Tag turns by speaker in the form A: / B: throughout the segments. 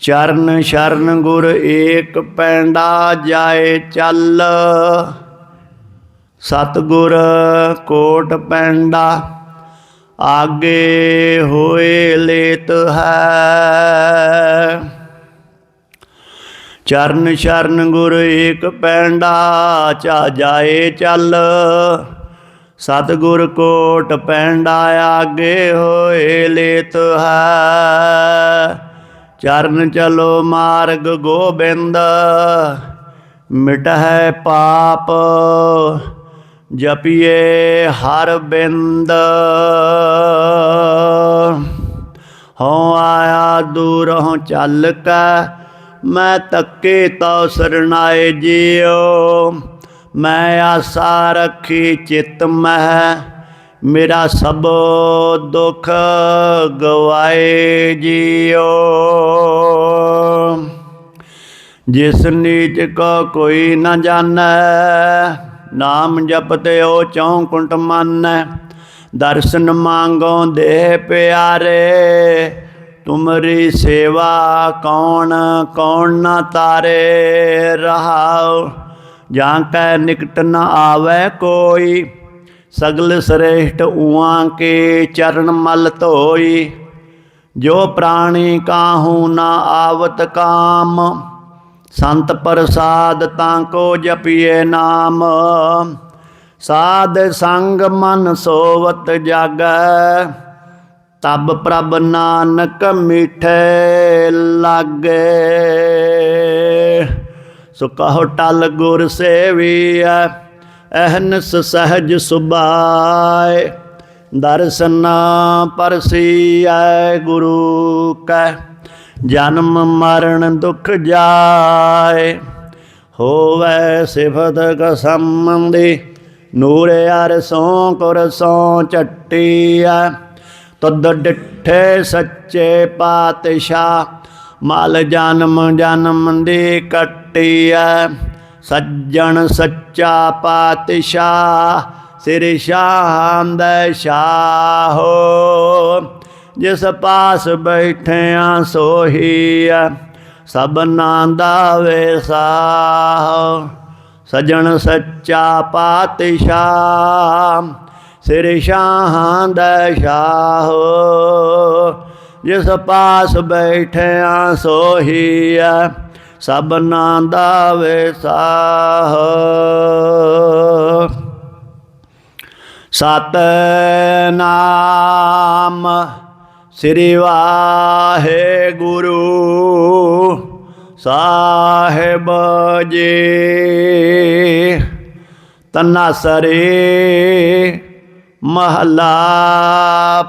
A: ਚਰਨ ਸ਼ਰਨ ਗੁਰ ਏਕ ਪੈਂਡਾ ਜਾਏ ਚੱਲ। ਸਤਗੁਰ ਕੋਟ ਪੈਂਡਾ, ਆਗੇ ਹੋਏ ਲੇਤ ਹੈ। ਚਰਨ ਸ਼ਰਨ ਗੁਰ ਏਕ ਪੈਂਡਾ ਚਾ ਜਾਏ ਚੱਲ। ਸਤਗੁਰ ਕੋਟ ਪੈਂਡਾ, ਆਗੇ ਹੋਏ ਲੇਤ ਹੈ। ਚਰਨ ਚਲੋ ਮਾਰਗ ਗੋਬਿੰਦ, ਮਿਟਹਿ ਪਾਪ ਜਪੀਏ ਹਰ ਬਿੰਦ। ਹਉ ਆਇਆ ਦੂਰੋਂ ਚੱਲ ਕੈ, ਮੈਂ ਤੱਕੇ ਤਉ ਸਰਣਾਏ ਜੀਓ ਮੈਂ ਆਸਾ ਰੱਖੀ ਚਿਤ ਮਹਿ, ਮੇਰਾ ਸਭ ਦੁੱਖ ਗਵਾਏ ਜੀਓ ਜਿਸ ਨੀਚ ਕੋ ਕੋਈ ਨਾ ਜਾਣੈ, ਨਾਮ ਜਪਤੇ ਉਹ ਚੌਂਕੁੰਟ ਮੰਨੈ। ਦਰਸ਼ਨ ਮੰਗੋ ਦੇ ਪਿਆਰੇ, ਤੁਮਰੀ ਸੇਵਾ ਕੌਣ ਕੌਣ ਨਾ ਤਾਰੇ ਰਹਾਉ। ਜਾਂ ਕੈ ਨਿਕਟ ਨਾ ਆਵੈ ਕੋਈ, ਸਗਲ ਸ੍ਰੇਸ਼ਟ ਉਆਂ ਕੇ ਚਰਨ ਮਲ ਧੋਈ। ਜੋ ਪ੍ਰਾਣੀ ਕਾਹੂ ਨਾ ਆਵਤ ਕਾਮ ਸੰਤ ਪ੍ਰਸਾਦ ਤਾਂ ਕੋ ਜਪੀਏ ਨਾਮ। ਸਾਧ ਸੰਗ ਮਨ ਸੋਵਤ ਜਾਗੈ, ਤਬ ਪ੍ਰਭ ਨਾਨਕ ਮਿਠੇ ਲਾਗੇ। ਸੋ ਕਹੋ ਟਲ ਗੁਰ ਸੇਵੀਐ, ਅਹਨਸ ਸਹਜ ਸੁਬਾਏ ਦਰਸ਼ਨ ਪਰਸੀਐ ਗੁਰੂ ਕੈ ਜਨਮ ਮਰਨ ਦੁਖ ਜਾਏ। ਹੋਵੇ ਸਿਫਤ ਕਸੰਬੰਦੀ, ਨੂਰ ਅਰਸੋਂ ਕੁਰਸੋਂ ਚੱਟੀਐ। ਤਦ ਡਿਠੇ ਸੱਚੇ ਪਾਤਸ਼ਾਹ, ਮਲ ਜਨਮ ਜਨਮ ਦੀ ਕੱਟੀਐ। ਸੱਜਣ ਸੱਚਾ ਪਾਤਸ਼ਾਹ, ਸਿਰ ਸ਼ਾਹ ਸ਼ਾਹੰਦ ਸ਼ਾਹੋ ਜਿਸ ਪਾਸ ਬੈਠਿਆ ਸੋਹੀਐ ਸਭਨਾ ਦਾ ਵੇਸਾਹ ਸਜਣ ਸੱਚਾ ਪਾਤਸ਼ਾਹ, ਸਿਰ ਸ਼ਾਹੰਦ ਸ਼ਾਹੋ। ਜਿਸ ਪਾਸ ਬੈਠਿਆ ਸੋਹੀਐ ਸਭਨਾ ਦਾ ਵੇਸਾਹ ਸਤਨਾਮ ਸ੍ਰੀ ਵਾਹਿਗੁਰੂ ਸਾਹਿਬ ਜੀ। ਤਨਾਸਰੇ ਮਹਲਾ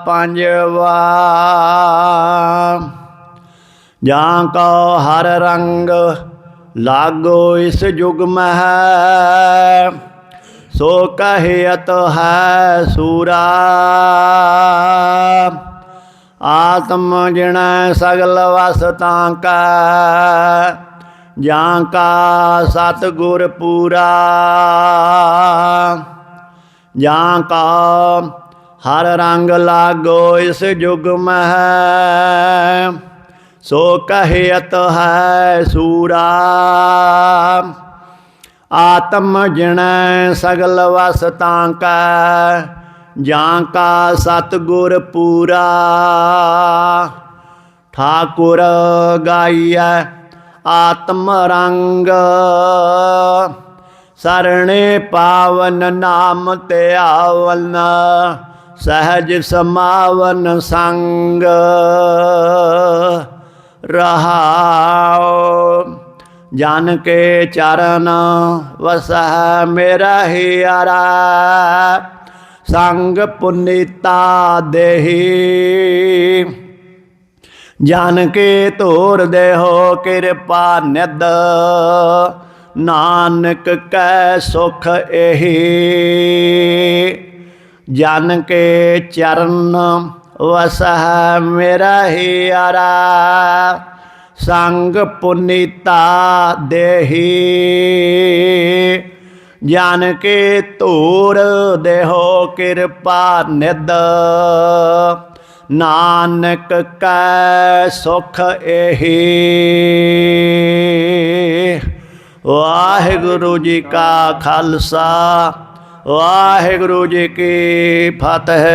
A: ਪੰਜਵਾ। ਜਾਂ ਕੋ ਹਰ ਰੰਗ ਲਾਗੋ ਇਸ ਜੁਗ ਮਹਿ, ਸੋ ਕਹਿਤ ਹੈ ਸੂਰਾ। ਆਤਮ ਜਿਣ ਸਗਲ ਵਸਤਾਂ ਕਾ। ਜਾਂ ਕਾ ਸਤਗੁਰ ਪੂਰਾ। ਜਾਂ ਕਾ ਹਰ ਰੰਗ ਲਾਗੋ ਇਸ ਜੁਗ ਮਹਿ। ਸੋ ਕਹਿਤ ਹੈ ਸੂਰਾ। ਆਤਮ ਜਿਣ ਸਗਲ ਵਸ ਤਾਂ ਕਾ। ਜਾਂ ਕਾ ਸਤਗੁਰ ਪੂਰਾ। ਠਾਕੁਰ ਗਾਈਐ ਆਤਮ ਰੰਗ। ਸਰਣੇ ਪਾਵਨ ਨਾਮ ਤੇ ਆਵਨ ਸਹਜ ਸਮਾਵਨ ਸੰਗ। ਰਹਾਉ ਜਨ ਕੇ ਚਰਨ ਵਸਹ ਮੇਰਾ ਹੀਰਾ ਸੰਗ ਪੁਨੀਤਾ ਦੇਹੀ। ਜਾਣ ਕੇ ਤੋਰ ਦੇਹੋ ਕਿਰਪਾ ਨਿਦ ਨਾਨਕ ਕੈ ਸੁਖ ਇਹੀ। ਜਨ ਕੇ ਚਰਨ ਵਸਹ ਮੇਰਾ ਹੀਰਾ ਸੰਗ ਪੁਨੀਤਾ ਦੇਹੀ। ਜਾਣ ਕੇ ਧੂਰ ਦੇਹੋ ਕਿਰਪਾ ਨਿਦ ਨਾਨਕ ਕੈ ਸੁਖ ਇਹੀ ਵਾਹਿਗੁਰੂ ਜੀ ਕਾ ਖਾਲਸਾ, ਵਾਹਿਗੁਰੂ ਜੀ ਕੀ ਫਤਿਹ।